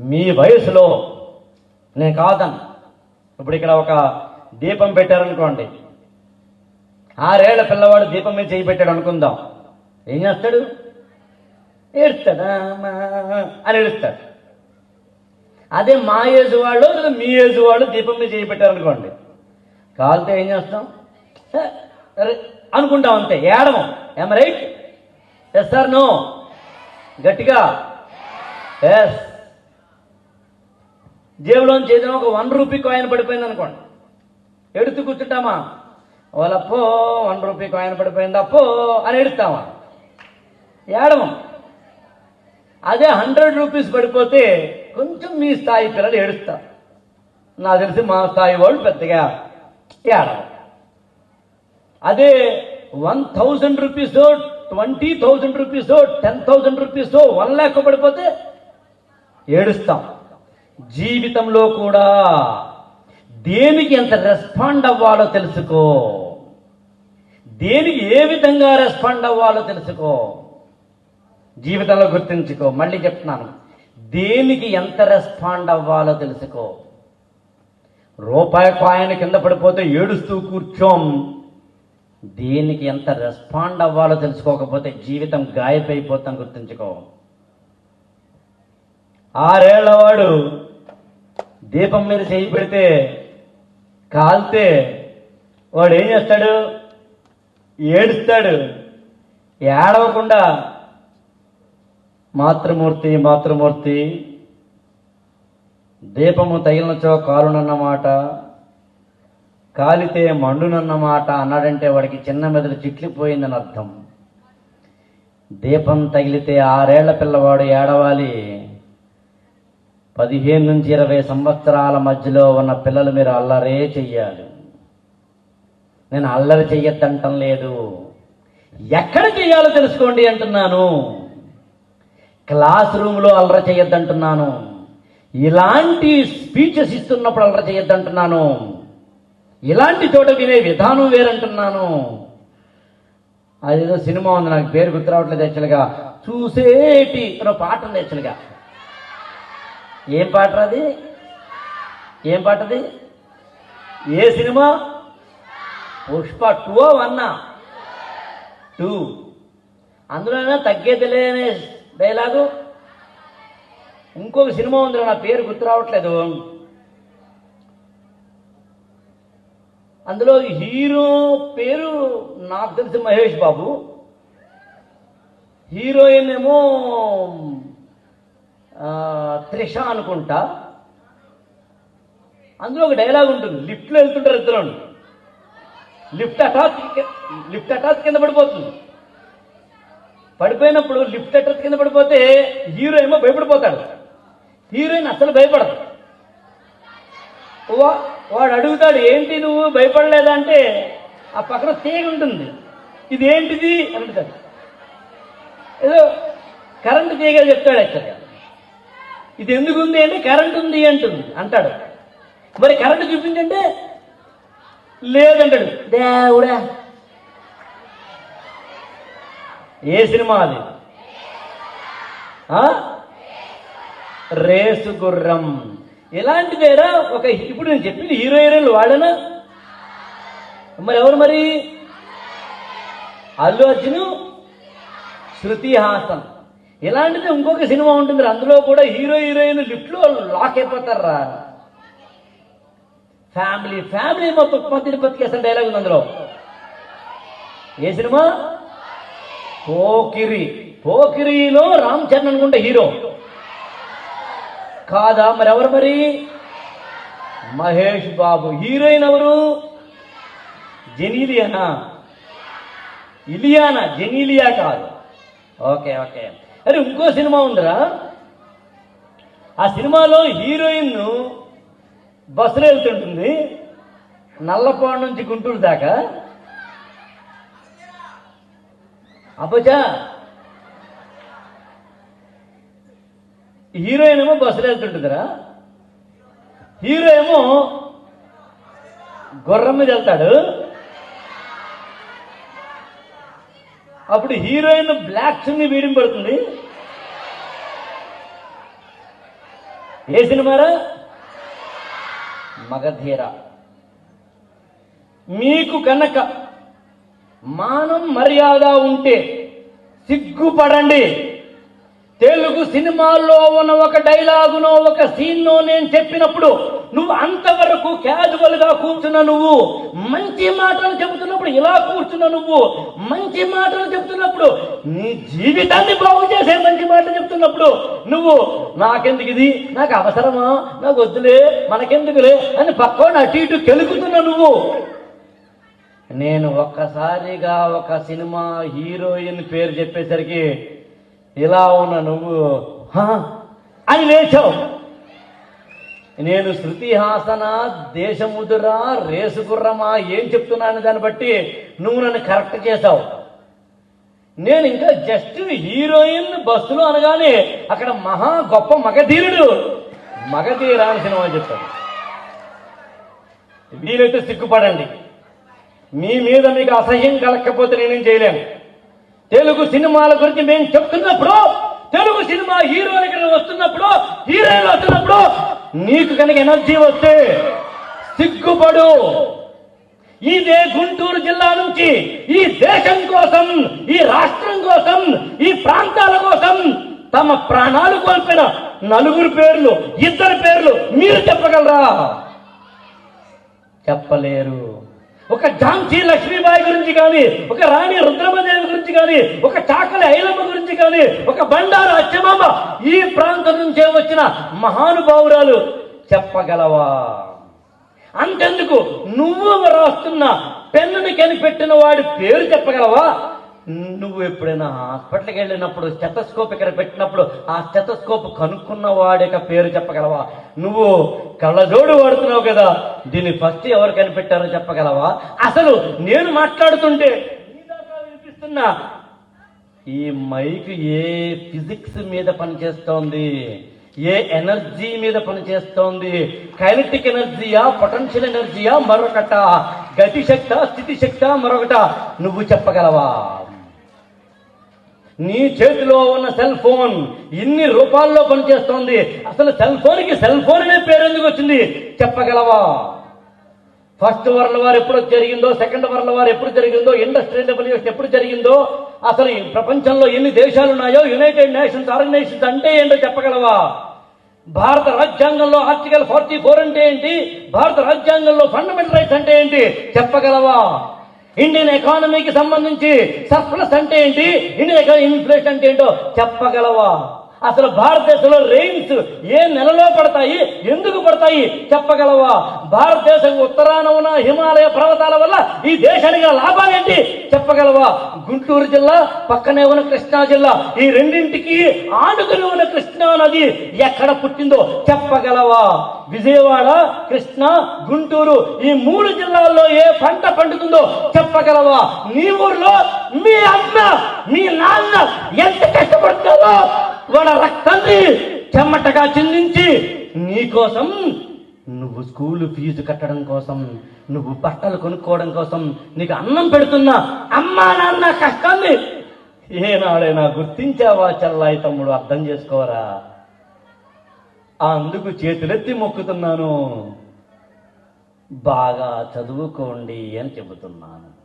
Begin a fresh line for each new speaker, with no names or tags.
మీ వయసులో నేను కాదను ఇప్పుడు ఇక్కడ ఒక దీపం పెట్టారనుకోండి. ఆరేళ్ళ పిల్లవాడు దీపం మీద చేయి పెట్టాడు అనుకుందాం. ఏం చేస్తాడు? ఏడుస్తాడా? అని ఏడుస్తాడు. అదే మా ఏజ్ వాళ్ళు లేదా మీ ఏజ్ వాళ్ళు దీపం మీద చేయి పెట్టారనుకోండి కాలితే ఏం చేస్తాం? అనుకుంటాం అంతే. ఏడము ఏమ రైట్ ఎస్ సార్ నో గట్టిగా? ఎస్ జేబులోంచి ఏదైనా ఒక వన్ రూపీ కాయిన్ పడిపోయింది అనుకోండి. ఎడుతూ కూర్చుంటామా? వాళ్ళప్పో వన్ రూపీ కాయిన్ పడిపోయింది అప్పో అని ఎడుతామా? ఏడవం. అదే హండ్రెడ్ రూపీస్ పడిపోతే కొంచెం మీ స్థాయి పిల్లలు ఏడుస్తారు నాకు తెలిసి మా స్థాయి వాళ్ళు పెద్దగా ఏడవం. అదే one thousand rupees twenty thousand rupees ten thousand rupees one lakh పడిపోతే ఏడుస్తాం. జీవితంలో కూడా దేనికి ఎంత రెస్పాండ్ అవ్వాలో తెలుసుకో. దేనికి ఏ విధంగా రెస్పాండ్ అవ్వాలో తెలుసుకో. జీవితంలో గుర్తుంచుకో మళ్ళీ చెప్తున్నాను. దేనికి ఎంత రెస్పాండ్ అవ్వాలో తెలుసుకో. రూపాయి కాయన కింద పడిపోతే ఏడుస్తూ కూర్చోం. దేనికి ఎంత రెస్పాండ్ అవ్వాలో తెలుసుకోకపోతే జీవితం గాయపైపోతాం గుర్తుంచుకో. ఆరేళ్ళవాడు దీపం మీద చేయి పెడితే కాల్తే వాడు ఏం చేస్తాడు? ఏడుస్తాడు. ఏడవకుండా మాతృమూర్తి మాతృమూర్తి దీపము తగిలినచో కాలునన్నమాట కాలితే మండునన్నమాట అన్నాడంటే వాడికి చిన్న మెదడు చిట్లిపోయిందని అర్థం దీపం తగిలితే ఆరేళ్ళ పిల్లవాడు ఏడవాలి. పదిహేను నుంచి ఇరవై సంవత్సరాల మధ్యలో ఉన్న పిల్లలు మీరు అల్లరే చెయ్యాలి. నేను అల్లరి చెయ్యొద్దంటం లేదు. ఎక్కడ చెయ్యాలో తెలుసుకోండి అంటున్నాను. క్లాస్ రూమ్లో అల్లరి చేయొద్దంటున్నాను ఇలాంటి స్పీచెస్ ఇస్తున్నప్పుడు అల్లరి చేయొద్దంటున్నాను ఇలాంటి చోట వినే విధానం వేరంటున్నాను. అదేదో సినిమా ఉంది నాకు పేరు గుర్తు రావట్లేదు యాక్చువల్గా. చూసేటి పాట ఉంది యాక్చువల్గా. ఏం పాట అది ఏం పాట అది? ఏ cinema? Pushpa two one two. అందులోనే తగ్గేది అనే డైలాగు. ఇంకొక సినిమా ఉంది నా పేరు గుర్తు రావట్లేదు. అందులో హీరో పేరు నాకు తెలిసి మహేష్ బాబు. హీరోయిన్ ఏమో త్రిష అనుకుంటా. అందులో ఒక డైలాగ్ ఉంటుంది. లిఫ్ట్లో వెళ్తుంటారు ఇద్దరు. లిఫ్ట్ హఠాత్ లిఫ్ట్ హఠాత్ కింద పడిపోతుంది. పడిపోయినప్పుడు లిఫ్ట్ హఠాత్ కింద పడిపోతే హీరో ఏమో భయపడిపోతాడు. హీరోయిన్ అసలు భయపడదు. వా- వాడు అడుగుతాడు ఏంటి నువ్వు భయపడలేదా? అంటే ఆ పక్కన తీగ ఉంటుంది. ఇది ఏంటిది? అని అడుగుతాడు. ఏదో కరెంటు తీగ చెప్తాడు యాక్చువల్గా. ఇది ఎందుకు ఉంది అంటే కరెంట్ ఉంది అంటుంది. అంటాడు. మరి కరెంటు చూపించంటే లేదంటాడు దేవుడా. ఏ సినిమా అది? ఆ? రేసు గుర్రం. ఇలాంటిదేరా ఒక ఇప్పుడు నేను చెప్పింది హీరో హీరోయిన్లు వాడనా. మరి ఎవరు మరి? అల్లు అర్జున్ శృతి హాసన్. ఇలాంటిది ఇంకొక సినిమా ఉంటుంది. అందులో కూడా హీరో హీరోయిన్ లిఫ్ట్లో లాక్ అయిపోతారా? ఫ్యామిలీ ఫ్యామిలీ మొత్తం పత్తిని బతికేసిన డైలాగ్ ఉంది అందులో. ఏ సినిమా? పోకిరి. పోకిరిలో రామ్ చరణ్ అనుకుంటే హీరో. కాదా మరి ఎవరు మరి? మహేష్ బాబు. హీరోయిన్ ఎవరు? జెనీలియానా? ఇలియానా? జెనీలియా కాదు. Okay okay. అరే ఇంకో సినిమా ఉండరా ఆ సినిమాలో హీరోయిన్ బస్సులో వెళ్తుంటుంది. నల్లపాడు నుంచి గుంటూరు దాకా. అబ్బజా హీరోయిన్ ఏమో బస్సులో వెళ్తుంటుందిరా. హీరో ఏమో గుర్రం మీద వెళ్తాడు. అప్పుడు హీరోయిన్ బ్లాక్ చున్ని వేయడం పడుతుంది ఏ సినిమారా మగధీర. మీకు కనుక మానం మర్యాద ఉంటే సిగ్గుపడండి. తెలుగు సినిమాల్లో ఉన్న ఒక డైలాగునో ఒక సీన్నో నేను చెప్పినప్పుడు నువ్వు అంతవరకు క్యాజువల్గా కూర్చున్న నువ్వు మంచి మాటలు చెబుతున్నప్పుడు ఇలా కూర్చున్న నువ్వు మంచి మాటలు చెబుతున్నప్పుడు నీ జీవితాన్ని బాగు చేసే మంచి మాటలు చెప్తున్నప్పుడు నువ్వు నాకెందుకు ఇది? నాకు అవసరమా? నాకు వద్దులే మనకెందుకులే అని పక్కన అటు ఇటు కెలుకుతున్న నువ్వు. నేను ఒక్కసారిగా ఒక సినిమా హీరోయిన్ పేరు చెప్పేసరికి ఇలా ఉన్న నువ్వు అని లేచావు. నేను శృతి హాసన దేశముదురా రేసుకుర్రమా ఏం చెప్తున్నాను దాన్ని బట్టి నువ్వు నన్ను కరెక్ట్ చేసావు నేను ఇంకా జస్ట్ హీరోయిన్ బస్సులో అనగానే అక్కడ మహా గొప్ప మగధీరుడు. మగధీరా అని సినిమా చెప్పాడు వీలైతే సిగ్గుపడండి. మీ మీద మీకు అసహ్యం కలగకపోతే నేనేం చేయలేను. తెలుగు సినిమాల గురించి మేము చెప్తున్నప్పుడు తెలుగు సినిమా హీరోయిన్ ఇక్కడ వస్తున్నప్పుడు హీరోయిన్లు వస్తున్నప్పుడు నీకు కనుక ఎనర్జీ వస్తే సిగ్గుపడు. ఇదే గుంటూరు జిల్లా నుంచి ఈ దేశం కోసం ఈ రాష్ట్రం కోసం ఈ ప్రాంతాల కోసం తమ ప్రాణాలు కోల్పోయిన నలుగురు పేర్లు ఇద్దరు పేర్లు మీరు చెప్పగలరా? చెప్పలేరు. ఒక ఝాన్సీ లక్ష్మీబాయి గురించి కానీ ఒక రాణి రుద్రమదేవి గురించి కానీ ఒక చాకలి ఐలమ్మ గురించి కానీ ఒక బండారు అచ్చమామ ఈ ప్రాంతం నుంచే వచ్చిన మహానుభావురాలు చెప్పగలవా? అంతెందుకు నువ్వు రాస్తున్న పెన్నుని కనిపెట్టిన వాడి పేరు చెప్పగలవా? నువ్వు ఎప్పుడైనా హాస్పిటల్కి వెళ్ళినప్పుడు స్టెటస్కోప్ ఇక్కడ పెట్టినప్పుడు ఆ స్టెటస్కోప్ కనుక్కున్న వాడి యొక్క పేరు చెప్పగలవా? నువ్వు కళ్ళజోడు వాడుతున్నావు కదా దీన్ని ఫస్ట్ ఎవరు కనిపెట్టారో చెప్పగలవా? అసలు నేను మాట్లాడుతుంటే వినిపిస్తున్న ఈ మైక్ ఏ ఫిజిక్స్ మీద పనిచేస్తోంది? ఏ ఎనర్జీ మీద పనిచేస్తోంది? కైనటిక్ ఎనర్జీయా పొటెన్షియల్ ఎనర్జీయా మరొకట? గతి శక్త స్థితి శక్త మరొకట? నువ్వు చెప్పగలవా? నీ చేతిలో ఉన్న సెల్ ఫోన్ ఇన్ని రూపాల్లో పనిచేస్తోంది. అసలు సెల్ ఫోన్కి సెల్ ఫోన్ అనే పేరు ఎందుకు వచ్చింది? చెప్పగలవా? ఫస్ట్ వరల్డ్ వార్ ఎప్పుడు జరిగిందో సెకండ్ వరల్డ్ వార్ ఎప్పుడు జరిగిందో ఇండస్ట్రియల్ రెవల్యూషన్ ఎప్పుడు జరిగిందో అసలు ప్రపంచంలో ఎన్ని దేశాలు ఉన్నాయో యునైటెడ్ నేషన్స్ ఆర్గనైజేషన్స్ అంటే ఏంటో చెప్పగలవా? భారత రాజ్యాంగంలో ఆర్టికల్ ఫార్టీ ఫోర్ అంటే ఏంటి? భారత రాజ్యాంగంలో ఫండమెంటల్ రైట్స్ అంటే ఏంటి? చెప్పగలవా? ఇండియన్ ఎకానమీకి సంబంధించి సర్ప్లస్ అంటే ఏంటి? ఇండియన్ ఇన్ఫ్లేషన్ అంటే ఏంటో చెప్పగలవా? అసలు భారతదేశంలో రెయిన్స్ ఏ నెలలో పడతాయి? ఎందుకు పడతాయి? చెప్పగలవా? భారతదేశం ఉత్తరాన ఉన్న హిమాలయ పర్వతాల వల్ల ఈ దేశానికి లాభాలు లాభాలేంటి చెప్పగలవా? గుంటూరు జిల్లా పక్కనే ఉన్న కృష్ణా జిల్లా ఈ రెండింటికి ఆనుకుని ఉన్న కృష్ణా నది ఎక్కడ పుట్టిందో చెప్పగలవా? విజయవాడ కృష్ణా గుంటూరు ఈ మూడు జిల్లాల్లో ఏ పంట పండుతుందో చెప్పగలవా? మీ ఊర్లో మీ అన్న మీ నాన్న ఎంత కష్టపడుతుందో వాళ్ళ రక్తాన్ని చెమ్మటగా చిందించి నీకోసం నువ్వు స్కూలు ఫీజు కట్టడం కోసం నువ్వు బట్టలు కొనుక్కోవడం కోసం నీకు అన్నం పెడుతున్నా. అమ్మా నాన్న కష్టాన్ని ఏనాడైనా గుర్తించావా చల్లాయి తమ్ముడు? అర్థం చేసుకోరా? అందుకు చేతులెత్తి మొక్కుతున్నాను. బాగా చదువుకోండి అని చెబుతున్నాను.